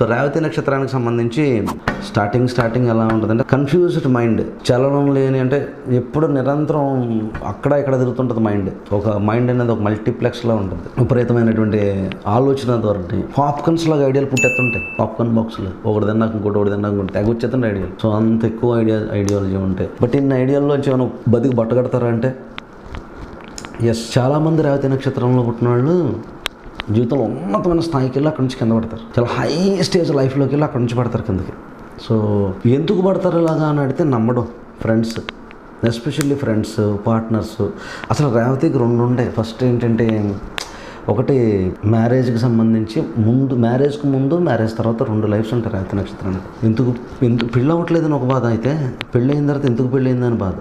So Revati నక్షత్రానికి సంబంధించి starting starting ఎలా ఉంటుందంటే కన్ఫ్యూజ్డ్ మైండ్ చలనం లేని అంటే ఎప్పుడు నిరంతరం అక్కడ ఇక్కడ తిరుగుతుంటుంది మైండ్ ఒక మైండ్ అనేది ఒక మల్టీప్లెక్స్లో ఉంటుంది. విపరీతమైనటువంటి ఆలోచన ధోరణి పాప్కార్న్స్ లాగా ఐడియాలు పుట్టేస్తుంటాయి. పాప్కార్న్ బాక్స్లు ఒకటి తిన్నాక ఇంకోటి ఒకటి తిన్నాక ఇంకోటి. తెగ ఐడియాలు సో అంత ఎక్కువ ఐడియా ఐడియాలజీ ఉంటాయి. బట్ ఇన్ని ఐడియాల్లోంచి ఏమైనా బతికి బట్టగడతారా అంటే? ఎస్ చాలామంది రేవతి నక్షత్రంలో పుట్టిన వాళ్ళు జీవితంలో ఉన్నతమైన స్థాయికి వెళ్ళి అక్కడి నుంచి కింద పడతారు. చాలా హై స్టేజ్ లైఫ్లోకి వెళ్ళి అక్కడి నుంచి పడతారు కిందకి. సో ఎందుకు పడతారు ఇలాగా అని అడిగితే నమ్మడం ఫ్రెండ్స్ ఎస్పెషల్లీ ఫ్రెండ్స్ పార్ట్నర్స్ అసలు రేవతికి రెండు ఉండే ఫస్ట్ ఏంటంటే ఒకటి మ్యారేజ్కి సంబంధించి ముందు మ్యారేజ్కి ముందు మ్యారేజ్ తర్వాత రెండు లైఫ్స్ ఉంటాయి రేవతి నక్షత్రానికి. ఎందుకు ఎందుకు పెళ్ళి అవ్వట్లేదని ఒక బాధ అయితే పెళ్ళి అయిన తర్వాత ఎందుకు పెళ్ళి అయిందని బాధ.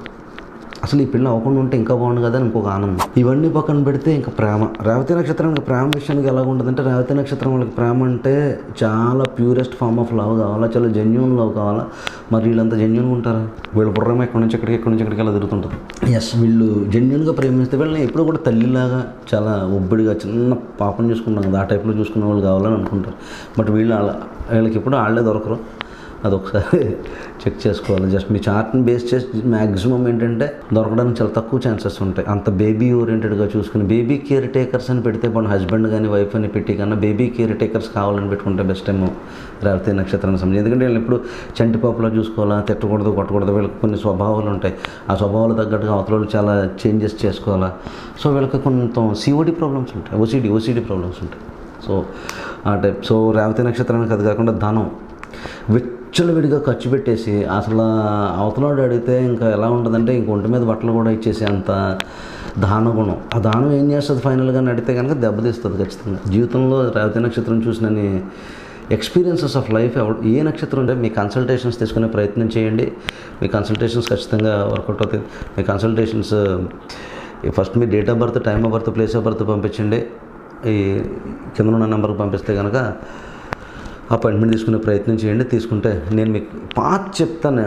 అసలు ఈ పిల్ల అవ్వకుండా ఉంటే ఇంకా బాగుండు కదా అని ఇంకొక ఆనందం. ఇవన్నీ పక్కన పెడితే ఇంకా ప్రేమ. రేవతి నక్షత్రానికి ప్రేమ విషయానికి ఎలా ఉంటుందంటే రేవతి నక్షత్రం వాళ్ళకి ప్రేమ అంటే చాలా ప్యూరెస్ట్ ఫార్మ్ ఆఫ్ లవ్ కావాలా చాలా జెన్యున్ లవ్ కావాలా. మరి వీళ్ళంతా జెన్యున్గా ఉంటారా? వీళ్ళ బుర్రం ఎక్కడి నుంచి ఎక్కడికి ఎక్కడి నుంచి ఎక్కడికి అలా తిరుగుతుంటుంది ఎస్ వీళ్ళు జెన్యున్గా ప్రేమిస్తే వీళ్ళని ఎప్పుడు కూడా తల్లిలాగా చాలా ఒబ్బడిగా చిన్న పాపం చూసుకున్నాం కదా ఆ టైప్లో చూసుకున్న వాళ్ళు కావాలని అనుకుంటారు. బట్ వీళ్ళు అలా వీళ్ళకి ఎప్పుడు వాళ్ళే దొరకరు. అదొకసారి చెక్ చేసుకోవాలి. జస్ట్ మీ చార్ట్ని బేస్ చేసి మ్యాక్సిమం ఏంటంటే దొరకడానికి చాలా తక్కువ ఛాన్సెస్ ఉంటాయి. అంత బేబీ ఓరియంటెడ్గా చూసుకుని బేబీ కేర్ టేకర్స్ అని పెడితే మన హస్బెండ్ కానీ వైఫ్ అని పెట్టి కన్నా బేబీ కేర్ టేకర్స్ కావాలని పెట్టుకుంటే బెస్ట్ ఏమో రేవతి నక్షత్రానికి సంబంధించి. ఎందుకంటే వీళ్ళు ఎప్పుడు చంటి పాపలో చూసుకోవాలా తిట్టకూడదు కొట్టకూడదు వీళ్ళకి కొన్ని స్వభావాలు ఉంటాయి. ఆ స్వభావాలు తగ్గట్టుగా అవతల చాలా చేంజెస్ చేసుకోవాలా. సో వీళ్ళకి కొంత సిఓడి ప్రాబ్లమ్స్ ఉంటాయి. ఓసిడి ఓసిడి ప్రాబ్లమ్స్ ఉంటాయి. సో ఆ టైప్ సో రేవతి నక్షత్రానికి అది కాకుండా ధనం. విత్ విచ్చలవిడిగా ఖర్చు పెట్టేసి అసలు అవతలాడు అడిగితే ఇంకా ఎలా ఉంటుందంటే ఇంక ఒంటి మీద బట్టలు కూడా ఇచ్చేసి అంత దాన గుణం. ఆ దానం ఏం చేస్తుంది ఫైనల్గా నడితే కనుక దెబ్బతీస్తుంది ఖచ్చితంగా. జీవితంలో రేవతి నక్షత్రం చూసినని ఎక్స్పీరియన్సెస్ ఆఫ్ లైఫ్ ఏ నక్షత్రం ఉంటే మీ కన్సల్టేషన్స్ తీసుకునే ప్రయత్నం చేయండి. మీ కన్సల్టేషన్స్ ఖచ్చితంగా వర్కౌట్ అవుతాయి. మీ consultations first me date of birth time of birth place of birth పంపించండి. ఈ కింద ఉన్న నెంబర్కి పంపిస్తే కనుక అపాయింట్మెంట్ తీసుకునే ప్రయత్నం చేయండి తీసుకుంటే నేను మీకు పాత చెప్తాను.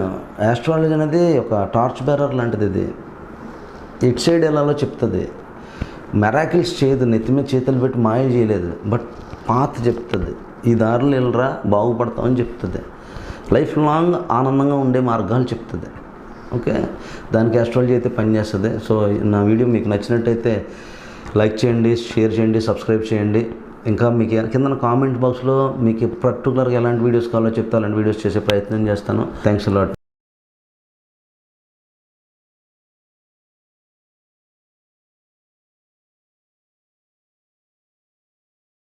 ఆస్ట్రాలజీ అనేది ఒక టార్చ్ బేరర్ లాంటిది ఇది. ఇట్ సైడ్ ఎలాలో చెప్తుంది. మెరాకిల్స్ చేయదు నెత్తి మీద చేతులు పెట్టి మాయ చేయలేదు బట్ పాత చెప్తుంది. ఈ దారులు వెళ్ళరా బాగుపడతామని చెప్తుంది. లైఫ్ లాంగ్ ఆనందంగా ఉండే మార్గాలు చెప్తుంది. ఓకే దానికి ఆస్ట్రాలజీ అయితే పనిచేస్తుంది సో నా వీడియో మీకు నచ్చినట్టయితే లైక్ చేయండి షేర్ చేయండి సబ్స్క్రైబ్ చేయండి. ఇంకా మీకు కింద కామెంట్ బాక్స్లో మీకు పర్టికులర్గా ఎలాంటి వీడియోస్ కావాలో చెప్తే అలాంటి వీడియోస్ చేసే ప్రయత్నం చేస్తాను. Thanks lot